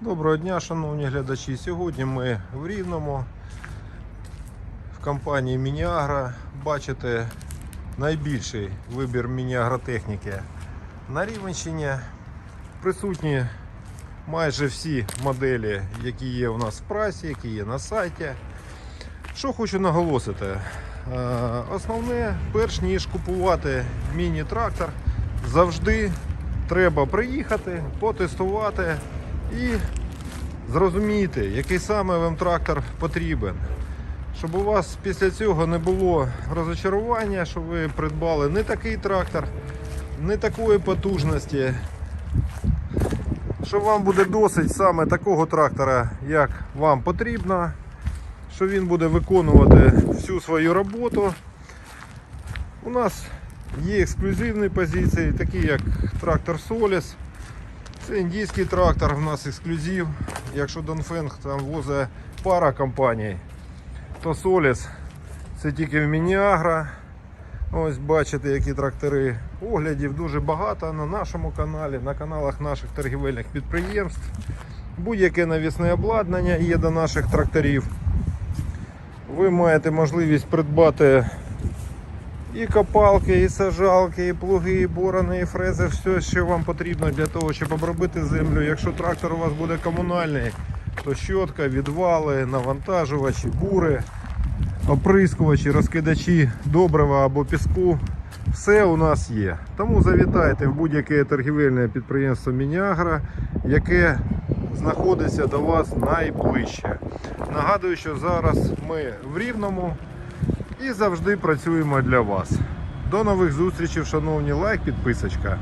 Доброго дня, шановні глядачі. Сьогодні ми в Рівному в компанії Мініагра. Бачите найбільший вибір міні-агротехніки на Рівенщині. Присутні майже всі моделі, які є у нас в прасі, які є на сайті. Що хочу наголосити. Е, Основне, перш ніж купувати міні-трактор, завжди треба приїхати, потестувати і зрозуміти, який саме вам трактор потрібен. Щоб у вас після цього не було розочарування, що ви придбали не такий трактор, не такої потужності. Що вам буде досить саме такого трактора, як вам потрібно, що він буде виконувати всю свою роботу. У нас є ексклюзивні позиції, такі як трактор Solis. Це індійський трактор, у нас ексклюзив. Якщо Донфенг там возить пара компаній, то Solis це тільки в Мініагра. Ось бачите, які трактори. Оглядів дуже багато на нашому каналі, на каналах наших торгівельних підприємств. Будь-яке навісне обладнання є до наших тракторів. Ви маєте можливість придбати і копалки, і сажалки, і плуги, і борони, і фрези, все, що вам потрібно для того, щоб обробити землю. Якщо трактор у вас буде комунальний, то щотка, відвали, навантажувачі, бури, оприскувачі, розкидачі добрива або піску. Все у нас є. Тому завітайте в будь-яке торгівельне підприємство Мініагра, яке знаходиться до вас найближче. Нагадую, що зараз ми в Рівному і завжди працюємо для вас. До нових зустрічей, шановні лайк, підписочка.